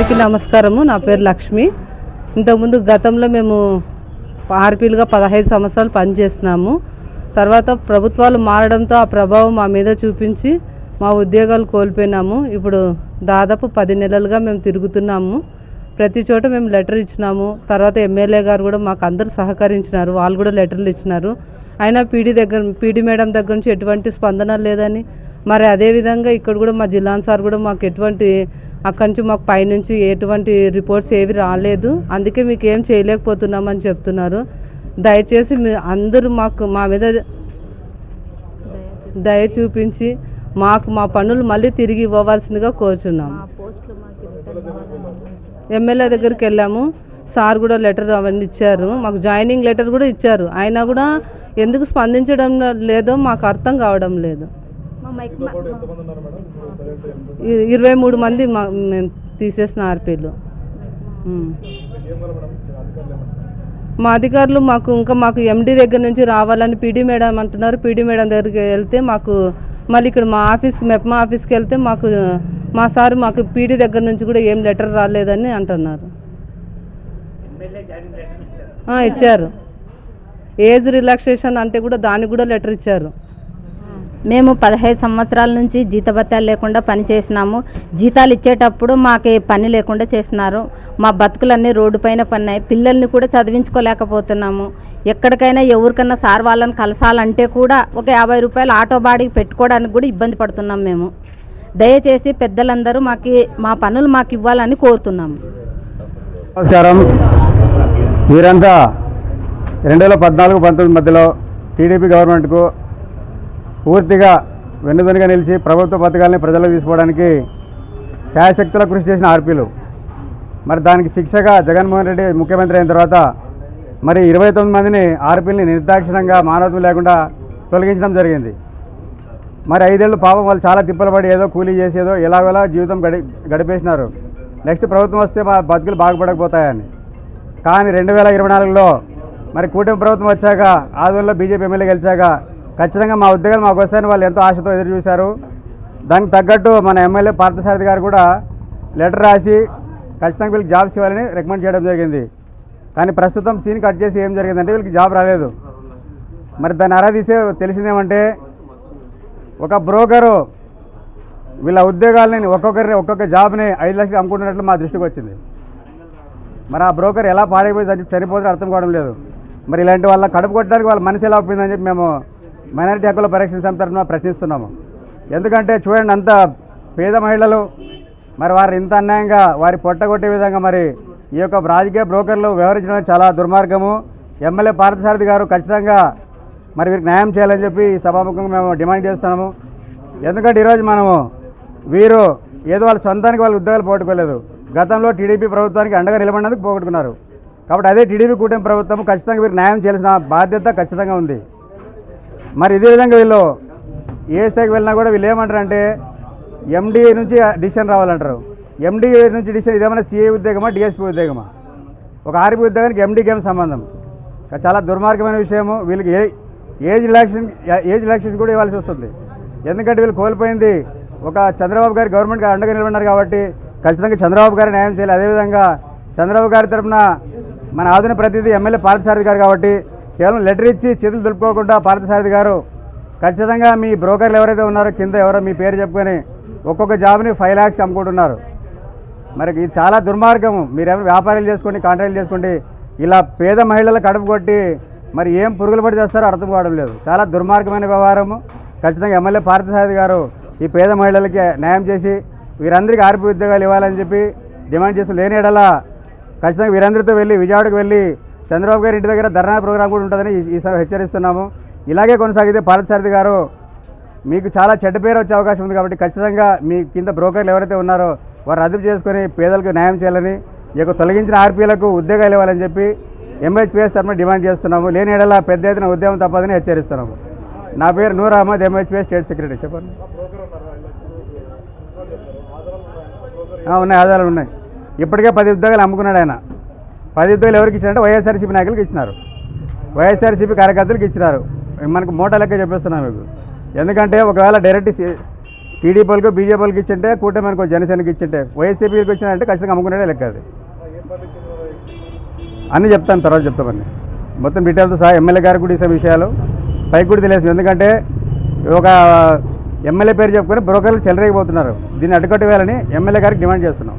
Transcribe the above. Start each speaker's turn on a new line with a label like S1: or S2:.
S1: అందరికీ నమస్కారము. నా పేరు లక్ష్మి. ఇంతకుముందు గతంలో మేము ఆర్పీలుగా పదహైదు సంవత్సరాలు పనిచేసినాము. తర్వాత ప్రభుత్వాలు మారడంతో ఆ ప్రభావం మా మీద చూపించి మా ఉద్యోగాలు కోల్పోయినాము. ఇప్పుడు దాదాపు పది నెలలుగా మేము తిరుగుతున్నాము. ప్రతి చోట మేము లెటర్ ఇచ్చినాము. తర్వాత ఎమ్మెల్యే గారు కూడా మాకు అందరు సహకరించినారు. వాళ్ళు కూడా లెటర్లు ఇచ్చినారు. అయినా పీడీ దగ్గర పీడీ మేడం దగ్గర నుంచి ఎటువంటి స్పందన లేదని. మరి అదేవిధంగా ఇక్కడ కూడా మా జిల్లా సార్ కూడా మాకు ఎటువంటి అక్కడి నుంచి మాకు పైనుంచి ఎటువంటి రిపోర్ట్స్ ఏవి రాలేదు. అందుకే మీకు ఏం చేయలేకపోతున్నామని చెప్తున్నారు. దయచేసి మీ అందరూ మాకు మా మీద దయ చూపించి మాకు మా పనులు మళ్ళీ తిరిగి ఇవ్వవలసిందిగా కోరుచున్నాము ఎమ్మెల్యే దగ్గరికి వెళ్ళాము. సార్ కూడా లెటర్ అవన్నీ ఇచ్చారు. మాకు జాయినింగ్ లెటర్ కూడా ఇచ్చారు. అయినా కూడా ఎందుకు స్పందించడం లేదో మాకు అర్థం కావడం లేదు. ఇరవై మూడు మంది మా మేము తీసేసిన ఆర్పీలు. మా అధికారులు మాకు ఇంకా మాకు ఎండి దగ్గర నుంచి రావాలని పీడీ మేడం అంటున్నారు. పీడీ మేడం దగ్గరికి వెళ్తే మాకు మళ్ళీ ఇక్కడ మా ఆఫీస్ మెప్మా ఆఫీస్కి వెళ్తే మాకు మా సార్ మాకు పీడీ దగ్గర నుంచి కూడా ఏం లెటర్ రాలేదని అంటున్నారు. ఆ, ఇచ్చారు. ఏజ్ రిలాక్సేషన్ అంటే కూడా దానికి కూడా లెటర్ ఇచ్చారు.
S2: మేము పదహైదు సంవత్సరాల నుంచి జీతభత్యాలు లేకుండా పని చేసినాము. జీతాలు ఇచ్చేటప్పుడు మాకు పని లేకుండా చేసినారు. మా బతుకులన్నీ రోడ్డుపైన పన్నాయి పిల్లల్ని కూడా చదివించుకోలేకపోతున్నాము. ఎక్కడికైనా ఎవరికన్నా సార్ వాళ్ళని కలసాలంటే కూడా ఒక యాభై రూపాయలు ఆటో బాడీకి పెట్టుకోవడానికి కూడా ఇబ్బంది పడుతున్నాం మేము. దయచేసి పెద్దలందరూ మాకు మా పనులు మాకు ఇవ్వాలని కోరుతున్నాము.
S3: నమస్కారం. వీరంతా రెండు వేల పద్నాలుగు పంతొమ్మిది మధ్యలో టీడీపీ గవర్నమెంట్కు పూర్తిగా వెన్నుదనుగా నిలిచి ప్రభుత్వ పథకాలని ప్రజలకు తీసుకోవడానికి శాయశక్తుల కృషి చేసిన ఆర్పీలు. మరి దానికి శిక్షగా జగన్మోహన్ రెడ్డి ముఖ్యమంత్రి అయిన తర్వాత మరి ఇరవై తొమ్మిది మందిని ఆర్పీలని నిర్దాక్షిణంగా మానవత్వం లేకుండా తొలగించడం జరిగింది. మరి ఐదేళ్ళు పాపం వాళ్ళు చాలా తిప్పలు పడి ఏదో కూలీ చేసి ఏదో ఎలాగోలా జీవితం గడి గడిపేసినారు. నెక్స్ట్ ప్రభుత్వం వస్తే మా బతుకులు బాగుపడకపోతాయని కానీ రెండు వేల ఇరవై నాలుగులో మరి కూటమి ప్రభుత్వం వచ్చాక ఆదోళనలో బీజేపీ ఎమ్మెల్యే గెలిచాక ఖచ్చితంగా మా ఉద్యోగాలు మాకు వస్తాయని వాళ్ళు ఎంతో ఆశతో ఎదురు చూశారు. దానికి తగ్గట్టు మన ఎమ్మెల్యే పార్థసారథి గారు కూడా లెటర్ రాసి ఖచ్చితంగా వీళ్ళకి జాబ్స్ ఇవ్వాలని రికమెండ్ చేయడం జరిగింది. కానీ ప్రస్తుతం సీన్ కట్ చేసి ఏం జరిగిందంటే వీళ్ళకి జాబ్ రాలేదు. మరి దాన్ని అరాదీసే తెలిసిందేమంటే ఒక బ్రోకరు వీళ్ళ ఉద్యోగాలని ఒక్కొక్కరిని ఒక్కొక్క జాబ్ని ఐదు లక్షలు అమ్ముకుంటున్నట్లు మా దృష్టికి వచ్చింది. మరి ఆ బ్రోకర్ ఎలా పాడైపోయి చనిపోతే అర్థం కావడం లేదు. మరి ఇలాంటి వాళ్ళ కడుపు కొట్టడానికి వాళ్ళ మనసు ఎలా ఒప్పిందని చెప్పి మేము మైనారిటీ హక్కుల పరిరక్షణ సమితి తరఫున ప్రశ్నిస్తున్నాము. ఎందుకంటే చూడండి అంత పేద మహిళలు మరి వారు ఇంత అన్యాయంగా వారి పొట్టగొట్టే విధంగా మరి ఈ యొక్క రాజకీయ బ్రోకర్లు వ్యవహరించడం చాలా దుర్మార్గము. ఎమ్మెల్యే పార్థసారథి గారు ఖచ్చితంగా మరి వీరికి న్యాయం చేయాలని చెప్పి సభాముఖంగా మేము డిమాండ్ చేస్తున్నాము. ఎందుకంటే ఈరోజు మనము వీరు ఏదో వాళ్ళ సొంతానికి వాళ్ళ ఉద్యోగాలు పోగొట్టుకోలేదు. గతంలో టీడీపీ ప్రభుత్వానికి అండగా నిలబడినందుకు పోగొట్టుకున్నారు. కాబట్టి అదే టీడీపీ కూటమి ప్రభుత్వం ఖచ్చితంగా వీరికి న్యాయం చేయాల్సిన బాధ్యత ఖచ్చితంగా ఉంది. మరి ఇదే విధంగా వీళ్ళు ఏ స్థాయికి వెళ్ళినా కూడా వీళ్ళు ఏమంటారంటే ఎండీ నుంచి డిసిషన్ రావాలంటారు. ఎండీ నుంచి డిసిషన్ ఇదేమైనా సిఏ ఉద్యోగమా డిఎస్పీ ఉద్యోగమా? ఒక ఆర్పీ ఉద్యోగానికి ఎండీకి ఏం సంబంధం? చాలా దుర్మార్గమైన విషయము. వీళ్ళకి ఏ ఏజ్ రిలాక్సేషన్ ఏజ్ రిలాక్సేషన్ కూడా ఇవ్వాల్సి వస్తుంది. ఎందుకంటే వీళ్ళు కోల్పోయింది ఒక చంద్రబాబు గారి గవర్నమెంట్ అండగా నిలబడినారు కాబట్టి ఖచ్చితంగా చంద్రబాబు గారి న్యాయం చేయాలి. అదేవిధంగా చంద్రబాబు గారి తరఫున మన ఆధునిక ప్రతినిధి ఎమ్మెల్యే పార్థసారథి గారు కాబట్టి కేవలం లెటర్ ఇచ్చి చేతులు దులుపుకోకుండా పార్థసారథి గారు ఖచ్చితంగా మీ బ్రోకర్లు ఎవరైతే ఉన్నారో కింద ఎవరో మీ పేరు చెప్పుకొని ఒక్కొక్క జాబ్ని ఫైవ్ ల్యాక్స్ అమ్ముకుంటున్నారు. మరి ఇది చాలా దుర్మార్గము మీరేమో వ్యాపారాలు చేసుకోండి కాంట్రాక్ట్ చేసుకోండి ఇలా పేద మహిళల కడుపు కొట్టి మరి ఏం పురుగులు పడి చేస్తారో అర్థం కావడం లేదు. చాలా దుర్మార్గమైన వ్యవహారము. ఖచ్చితంగా ఎమ్మెల్యే పార్థసారథి గారు ఈ పేద మహిళలకి న్యాయం చేసి వీరందరికీ ఆర్పి ఉద్యోగాలు ఇవ్వాలని చెప్పి డిమాండ్ చేస్తూ లేని ఎడల ఖచ్చితంగా వీరందరితో వెళ్ళి విజయవాడకు వెళ్ళి చంద్రబాబు గారి ఇంటి దగ్గర ధర్నా ప్రోగ్రాం కూడా ఉంటుందని ఈ- ఈసారి హెచ్చరిస్తున్నాము. ఇలాగే కొనసాగితే పార్థసారథి గారు మీకు చాలా చెడ్డ పేరు వచ్చే అవకాశం ఉంది కాబట్టి ఖచ్చితంగా మీ కింద బ్రోకర్లు ఎవరైతే ఉన్నారో వారు రద్దు చేసుకొని పేదలకు న్యాయం చేయాలని ఈ యొక్క తొలగించిన ఆర్పీలకు ఉద్యోగాలు ఇవ్వాలని చెప్పి ఎంహెచ్పిఎస్ తరఫున డిమాండ్ చేస్తున్నాము. లేని ఎడల పెద్ద ఎత్తున ఉద్యమం తప్పదని హెచ్చరిస్తున్నాము. నా పేరు Noor Ahmed M H P S state secretary. చెప్పండి. ఉన్నాయి ఆధారాలు ఉన్నాయి. ఇప్పటికే పది ఉద్యోగాలు అమ్ముకున్నాడు ఆయన. పది వేలు ఎవరికి ఇచ్చారంటే వైఎస్ఆర్సీపీ నాయకులకు ఇచ్చినారు. వైఎస్ఆర్సీపీ కార్యకర్తలకు ఇచ్చినారు. మనకు మూట లెక్క చెప్పేస్తున్నాం మీకు. ఎందుకంటే ఒకవేళ డైరెక్ట్ టీడీపీలకు టీడీపీ వాళ్ళకి బీజేపీ వాళ్ళకి ఇచ్చింటే కూటమి మనకు జనసేనకి ఇచ్చింటే వైఎస్సీపీకి వచ్చినారంటే ఖచ్చితంగా అమ్ముకునే లెక్క అది. అన్నీ చెప్తాను తర్వాత చెప్తామని మొత్తం డీటెయిల్తో సహా ఎమ్మెల్యే గారికి కూడా ఇసే విషయాలు. పైకి కూడా తెలియదు ఎందుకంటే ఒక ఎమ్మెల్యే పేరు చెప్పుకొని బ్రోకర్లు చెలరేగిపోతున్నారు. దీన్ని అడ్డుకట్టు వేయాలని ఎమ్మెల్యే గారికి డిమాండ్ చేస్తున్నాం.